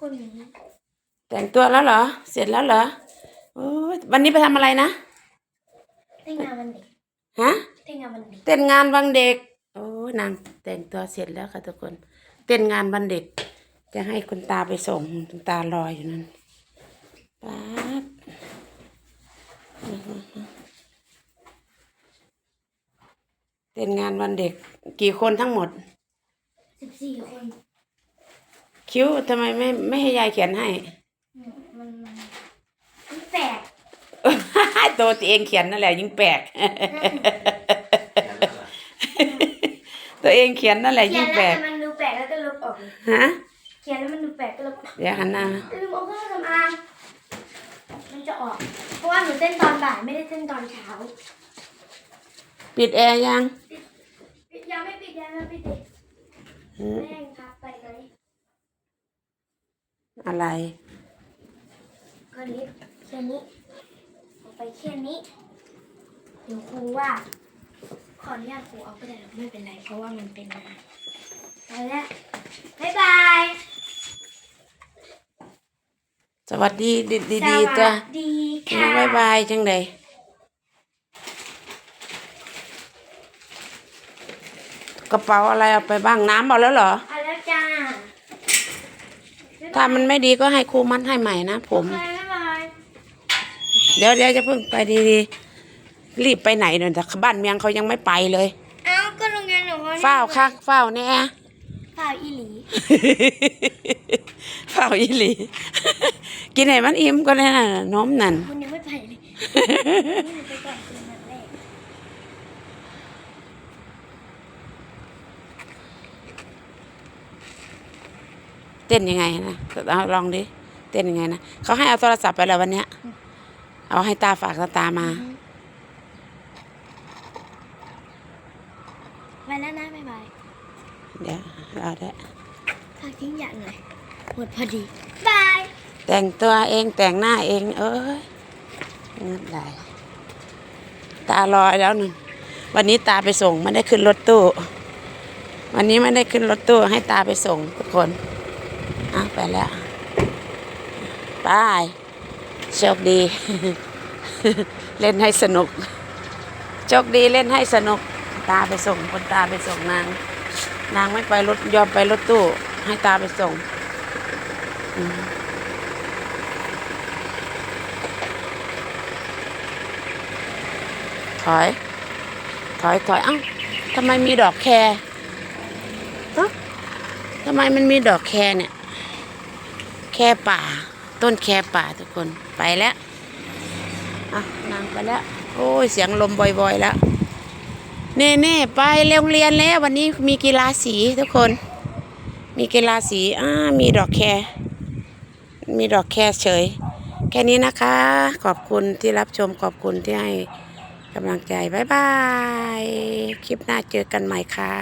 คนอย่างนี้แต่งตัวแล้วเหรอ เสร็จแล้วเหรอโอ้ยวันนี้ไปทำอะไรนะ เต้นงานวันเด็กฮะ เต้นงานวันเด็กเต้นงานวันเด็ก โอ้ยนางแต่งตัวเสร็จแล้วค่ะทุกคน เต้นงานวันเด็ก จะให้คุณตาไปส่งคุณตารออยู่นั่นป๊าบเต้นงานวันเด็ก กี่คนทั้งหมด สิบสี่คน คิ้วทำไมไม่ไม่ให้ยายเขียนให้อืมมันมันมันแปลกตัวตัวเองเขียนนั่นแหละยิ่งแปลก ตัวเองเขียนนั่นแหละเขียยิ่นงแล้วแปลกแต่มันดูแปลกแล้วก็ลบออกเลยฮะเขียนแล้วมันดูแปลกก็ลบออกเดี๋ยวหันหน้าลืมเอาเครื่องสำอางมันจะออก เพราะว่าหนูเต้นตอนบ่ายไม่ได้เต้นตอนเช้าปิดแอร์ยัง ปิดยังไม่ปิดยังไม่ปิดดิหืม แม่งครับไปไหน อะไรก็ลิฟต์แค่นี้ออกไปแค่นี้เดี๋ยวครูว่าขออนุญาตครูเอาก็ได้หรอกไม่เป็นไรเพราะว่ามันเป็นงานไปแล้วบ๊ายบาย สวัสดีดีดีดีจ้ะสวัสดีค่ะบายบายจังใดกระเป๋าอะไรเอาไปบ้างน้ำเอาแล้วเหรอไปแล้วจ้า ถ้ามันไม่ดีก็ให้ครูมัดให้ใหม่นะผมโอเคบ๊ายบายเดี๋ยวเดี๋ยวจะเพิ่งไปดีๆรีบไปไหนเนี่ยแต่บ้านเมียงเขายังไม่ไปเลย เอ้าก็โรงเรียนหนูเฝ้าคักเฝ้าแน่ฝ้าวอีหลีเฝ้าอีหลี กินให้มันอิ่มก็ได้นะนมนั่นคุณยังไม่ไปเลยนี่หนูไปก่อนคืนวันแรก เต้นยังไงนะเอาลองดิเต้นยังไงนะเขาให้เอาโทรศัพท์ไปแล้ววันเนี้ย เอาให้ตาฝากตาตามาไปแล้วนะบ๊ายบายเดี๋ยวเอาได้ฝากทิ้งอย่างหน่อยหมดพอดีบาย แต่งตัวเองแต่งหน้าเองเอ้ยเงินได้ตาลอยแล้วนึงวันนี้ตาไปส่งไม่ได้ขึ้นรถตู้ วันนี้ไม่ได้ขึ้นรถตู้ให้ตาไปส่งทุกคน อะไปแล้วบายโชคดี เล่นให้สนุก โชคดีเล่นให้สนุก ตาไปส่งคนตาไปส่งนาง นางไม่ไปรถยอมไปรถตู้ ให้ตาไปส่งถอย ถอย ถอย เอ้าทำไมมีดอกแครเอ้าทำไมมันมีดอกแครเนี่ย ครป่า ต้นแครป่าทุกคนไปแล้วอะนางไปแล้ว โอ้ยเสียงลมบ่อยๆแล้วเน่เน่ๆไปโรงเรียนแล้ววันนี้มีกีฬาสีทุกคน มีกีฬาสีอ่ามีดอกแครมีดอกแครเฉย แค่นี้นะคะ ขอบคุณที่รับชมขอบคุณที่ให้กำลังใจ บ๊ายบาย คลิปหน้าเจอกันใหม่ค่ะ